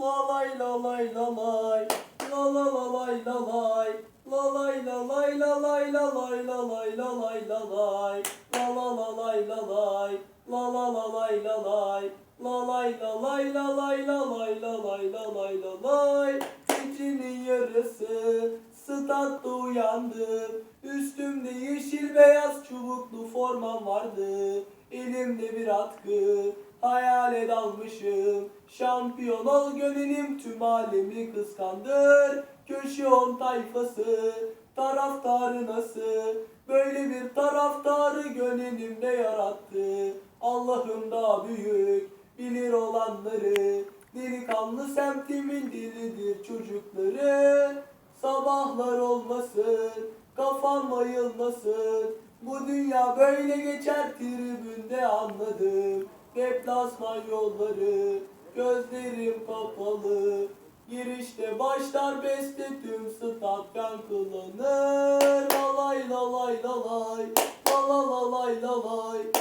La lay la lay la lay. La la la lay la lay. La lay la lay la lay la lay la lay la lay la lay. La la la lay la lay. La la la lay la lay. La lay la lay la lay la lay la lay la lay la lay. Statta uyandım. Üstümde yeşil beyaz çubuklu formam vardı. Elimde bir atkı, hayale dalmışım. Şampiyon ol gönlüm tüm alemi kıskandır. Köşe on tayfası, taraftarı nasıl? Böyle bir taraftarı gönlümde yarattı. Allah'ım da büyük, bilir olanları. Delikanlı semtimin dilidir çocukları. Sabahlar olmasın, kafam mayılmasın. Bu dünya böyle geçer tribünde anladım. Deplasman yolları, gözlerim kapalı. Girişte başlar beste tüm stat yankılanır. Lalay lalay lalay, la la la lay lalay, lalay